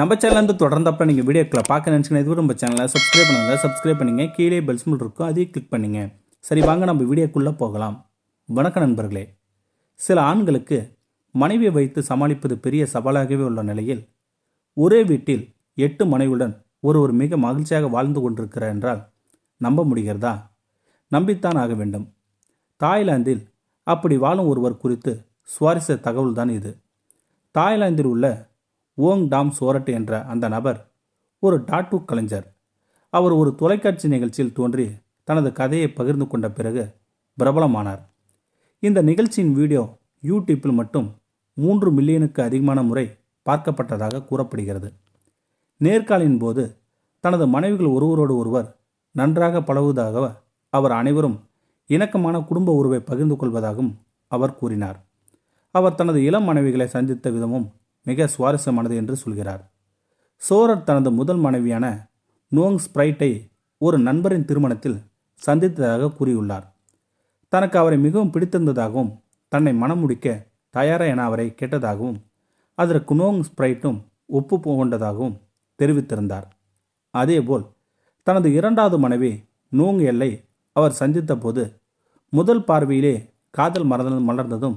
நம்ம சேனல் தொடர்ந்தப்ப நீங்கள் வீடியோக்களை பார்க்க நினச்சிங்கன்னா இது நம்ம சேனலை சப்ஸ்கிரைப் பண்ணுங்கள் சப்ஸ்கிரைப் பண்ணுங்கள் கீழே பெல் சிம்பிள் இருக்கும். அதையும் கிளிக் பண்ணுங்கள் சரி வாங்க நம்ம வீடியோக்குள்ளே போகலாம். வணக்கம் நண்பர்களே. சில ஆண்களுக்கு மனைவியை வைத்து சமாளிப்பது பெரிய சவாலாகவே உள்ள நிலையில் ஒரே வீட்டில் எட்டு மனைவியுடன் ஒருவர் மிக மகிழ்ச்சியாக வாழ்ந்து கொண்டிருக்கிறார் என்றால் நம்ப முடிகிறதா? நம்பித்தான் ஆக வேண்டும். தாய்லாந்தில் அப்படி வாழும் ஒருவர் குறித்து சுவாரஸ்ய தகவல்தான் இது. தாய்லாந்தில் உள்ள ஓங் டாம் சோரட் என்ற அந்த நபர் ஒரு டாட்டூ கலைஞர். அவர் ஒரு தொலைக்காட்சி நிகழ்ச்சியில் தோன்றி தனது கதையை பகிர்ந்து கொண்ட பிறகு பிரபலமானார். இந்த நிகழ்ச்சியின் வீடியோ யூடியூப்பில் மட்டும் மூன்று மில்லியனுக்கு அதிகமான முறை பார்க்கப்பட்டதாக கூறப்படுகிறது. நேர்காலின் போது தனது மனைவிகள் ஒருவரோடு ஒருவர் நன்றாக பழகுவதாக அவர் அனைவரும் இணக்கமான குடும்ப உறவை பகிர்ந்து கொள்வதாகவும் அவர் கூறினார். அவர் தனது இளம் மனைவிகளை சந்தித்த விதமும் மிக சுவாரஸ்யமானது என்று சொல்கிறார். சோரர் தனது முதல் மனைவியான நோங் ஸ்ப்ரைட்டை ஒரு நண்பரின் திருமணத்தில் சந்தித்ததாக கூறியுள்ளார். தனக்கு அவரை மிகவும் பிடித்திருந்ததாகவும் தன்னை மணமுடிக்க தயாரா என அவரை கேட்டதாகவும் அதற்கு நோங் ஸ்ப்ரைட்டும் ஒப்பு போகொண்டதாகவும் தெரிவித்திருந்தார். அதேபோல் தனது இரண்டாவது மனைவி நோங் எல்லை அவர் சந்தித்த போது முதல் பார்வையிலே காதல் மலர்ந்த மலர்ந்ததும்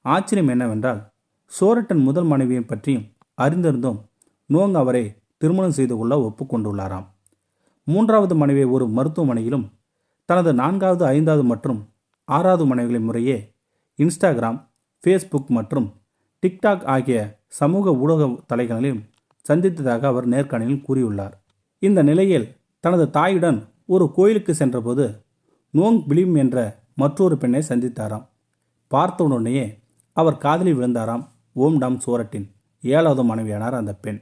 ஆச்சரியம் என்னவென்றால் சோரட்டன் முதல் மனைவியை பற்றியும் அறிந்திருந்தும் நோங் அவரை திருமணம் செய்து கொள்ள ஒப்புக்கொண்டுள்ளாராம். மூன்றாவது மனைவியை ஒரு மருத்துவமனையிலும் தனது நான்காவது ஐந்தாவது மற்றும் ஆறாவது மனைவிகளை முறையே இன்ஸ்டாகிராம் ஃபேஸ்புக் மற்றும் டிக்டாக் ஆகிய சமூக ஊடக தலைகளிலும் சந்தித்ததாக அவர் நேர்காணலில் கூறியுள்ளார். இந்த நிலையில் தனது தாயுடன் ஒரு கோயிலுக்கு சென்றபோது நோங் பிலிம் என்ற மற்றொரு பெண்ணை சந்தித்தாராம். பார்த்தவுடனேயே அவர் காதலில் விழுந்தாராம். ஓம் டாம் சோரட்டின் ஏழாவது மனைவியானார் அந்த பெண்.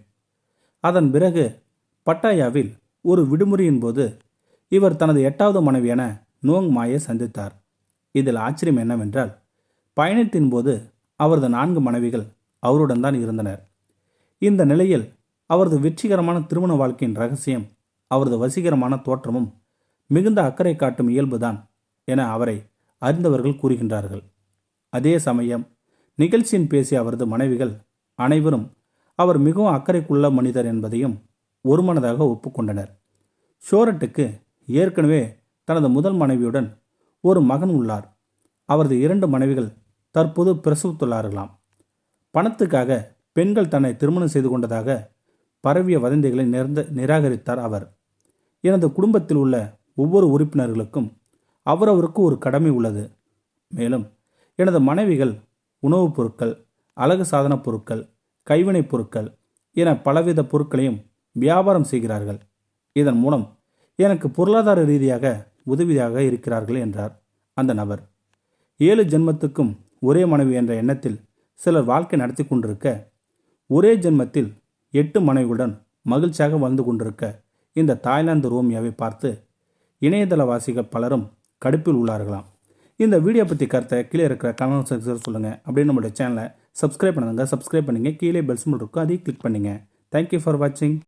அதன் பிறகு பட்டாயாவில் ஒரு விடுமுறையின் போது இவர் தனது எட்டாவது மனைவியான நோங் மாயை சந்தித்தார். இதில் ஆச்சரியம் என்னவென்றால் பயணத்தின் போது அவரது நான்கு மனைவிகள் அவருடன் தான் இருந்தனர். இந்த நிலையில் அவரது வெற்றிகரமான திருமண வாழ்க்கையின் ரகசியம் அவரது வசீகரமான தோற்றமும் மிகுந்த அக்கறை காட்டும் இயல்புதான் என அவரை அறிந்தவர்கள் கூறுகின்றார்கள். அதே சமயம் நிகழ்ச்சியின் பேசிய அவரது மனைவிகள் அனைவரும் அவர் மிகவும் அக்கறைக்குள்ள மனிதர் என்பதையும் ஒருமனதாக ஒப்புக்கொண்டனர். ஷோரட்டுக்கு ஏற்கனவே தனது முதல் மனைவியுடன் ஒரு மகன் உள்ளார். அவரது இரண்டு மனைவிகள் தற்போது பிரசவித்துள்ளார்களாம். பணத்துக்காக பெண்கள் தன்னை திருமணம் செய்து கொண்டதாக பரவிய வதந்திகளை நிறந்த நிராகரித்தார் அவர். எனது குடும்பத்தில் உள்ள ஒவ்வொரு உறுப்பினர்களுக்கும் அவரவருக்கு ஒரு கடமை உள்ளது. மேலும் எனது மனைவிகள் உணவுப் பொருட்கள் அழகு சாதனப் பொருட்கள் கைவினைப் பொருட்கள் என பலவித பொருட்களையும் வியாபாரம் செய்கிறார்கள். இதன் மூலம் எனக்கு பொருளாதார ரீதியாக உதவியாக இருக்கிறார்கள் என்றார் அந்த நபர். ஏழு ஜென்மத்துக்கும் ஒரே மனைவி என்ற எண்ணத்தில் சிலர் வாழ்க்கை நடத்தி கொண்டிருக்க ஒரே ஜென்மத்தில் எட்டு மனைவியுடன் மகிழ்ச்சியாக வாழ்ந்து கொண்டிருக்க இந்த தாய்லாந்து ரோமியாவை பார்த்து இணையதளவாசிகள் பலரும் கடுப்பில் உள்ளார்களாம். இந்த வீடியோ பற்றி கருத்தை கீழே இருக்கிற கமெண்ட் செக்ஷன் சொல்லுங்கள் அப்படியே நம்மளுடைய சேனலை சப்ஸ்கிரைப் பண்ணுங்கள் சப்ஸ்கிரைப் பண்ணுங்கள் கீழே பெல் சிம்பிள் இருக்கும் அதையும் கிளிக் பண்ணுங்கள் தேங்க்யூ ஃபார் வாட்சிங்